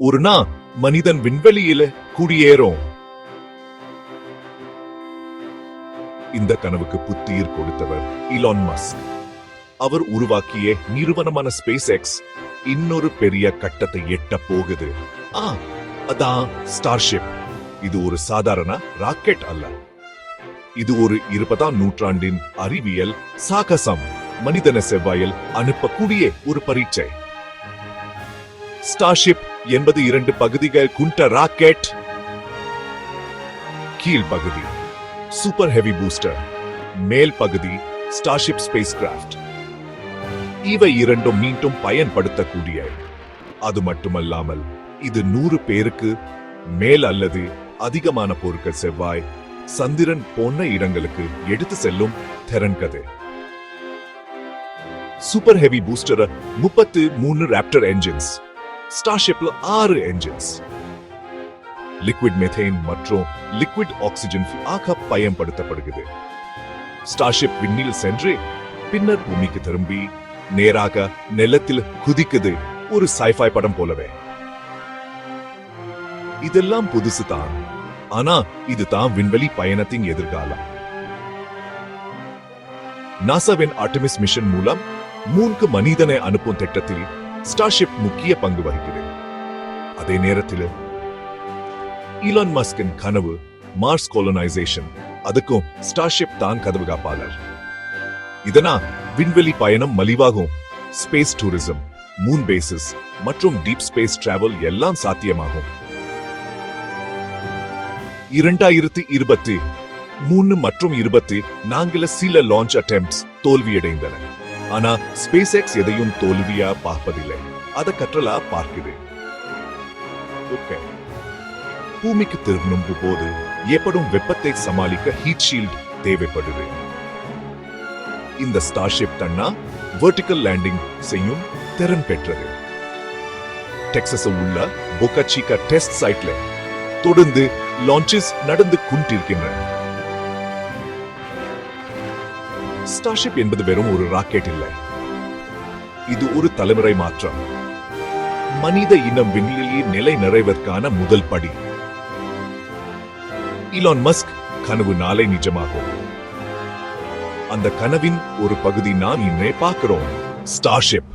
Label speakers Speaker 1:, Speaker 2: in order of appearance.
Speaker 1: ஒரு நாள் மனிதன் விண்வெளியில குடியேறும். இந்த கனவுக்கு புத்துயிர் கொடுத்தவர் இலான் மஸ்க் அவர் உருவாக்கிய நிறுவனமான ஸ்பேஸ் எக்ஸ் இன்னொரு பெரிய கட்டத்தை எட்ட போகுது. ஆ அதான் ஸ்டார்ஷிப் இது ஒரு சாதாரண ராக்கெட் அல்ல. இது ஒரு இருபதாம் நூற்றாண்டின் அறிவியல் சாகசம். மனிதன செவ்வாயில் அனுப்பக்கூடிய ஒரு பரீட்சை. ஸ்டார்ஷிப் என்பது இரண்டு பகுதிகள் குண்ட ராக்கெட். கீழ் பகுதி சூப்பர் ஹெவி பூஸ்டர் மேல் பகுதி ஸ்டார்ஷிப் ஸ்பேஸ் கிராஃப்ட் இவை இரண்டும் மீண்டும் பயன்படுத்தக்கூடிய அது மட்டுமல்லாமல் இது நூறு பேருக்கு மேல் அல்லது அதிகமான பொருட்கள் செவ்வாய் சந்திரன் போன்ற இடங்களுக்கு எடுத்து செல்லும் திறன்கது. சூப்பர் ஹெவி பூஸ்டர் முப்பத்து மூணு ராப்டர் என்ஜின்ஸ் ஸ்டார்ஷிப்ல ஆறு என்ஜின்ஸ் லிக்விட் மெத்தேன் மற்றும் லிக்விட் ஆக்சிஜன் ஆக பயன்படுத்தப்படுகிறது. ஸ்டார்ஷிப் விண்ணில் சென்று பின்னர் பூமிக்கு திரும்பி நேராக நிலத்தில் குதிக்குது ஒரு சைஃபை படம் போலவே. இதெல்லாம் புதுசு தான் ஆனா இதுதான் விண்வெளி பயணத்தின் எதிர்காலம். நாசாவின் ஆர்டிமிஸ் மிஷன் மூலம் மூன்று மனிதனை அனுப்பும் திட்டத்தில் ஸ்டார்ஷிப் முக்கிய பங்கு வகிக்கிறது அதே நேரத்தில் ஈலான் மஸ்கின் கனவு மார்ஸ் கோலனைசேஷன் அதுக்கும் ஸ்டார்ஷிப் தான் கதவு காப்பாளர். இதனால் விண்வெளி பயணம் மலிவாகும். ஸ்பேஸ் டூரிசம் மூன் பேசிஸ் மற்றும் டீப் ஸ்பேஸ் டிராவல் எல்லாம் சாத்தியமாகும். இரண்டாயிரத்தி இருபத்தி மூணு மற்றும் இருபத்தி நான்குல சில லான்ச் அட்டெம்ப்ட்ஸ் தோல்வியடைந்தன. ஆனா ஸ்பேஸ் எக்ஸ் எதையும் தோல்வியா பார்ப்பதில்லை. அதை கற்றலா பார்க்குது. பூமிக்கு திரும்பும் போது ஏற்படும் வெப்பத்தை சமாளிக்க ஹீட் ஷீல்ட் தேவைப்படுது. இந்த ஸ்டார்ஷிப் தன்னா வெர்டிக்கல் லேண்டிங் செய்யும் திறன் பெற்றது. டெக்சஸ் உள்ள பொக்கச்சிகா டெஸ்ட் சைட்ல தொடர்ந்து லான்ச்சஸ் நடந்து கொண்டிருக்கின்றன. ஸ்டார்ஷிப் என்பது வெறும் ஒரு ராக்கெட் இல்லை. இது ஒரு தலைமுறை மாற்றம். மனித இனம் விண்வெளியை நிலை நிறைவதற்கான முதல் படி. இலான் மஸ்க் கனவு நாளை நிஜமாகும். அந்த கனவின் ஒரு பகுதி நாம் இன்றே பார்க்கிறோம். ஸ்டார்ஷிப்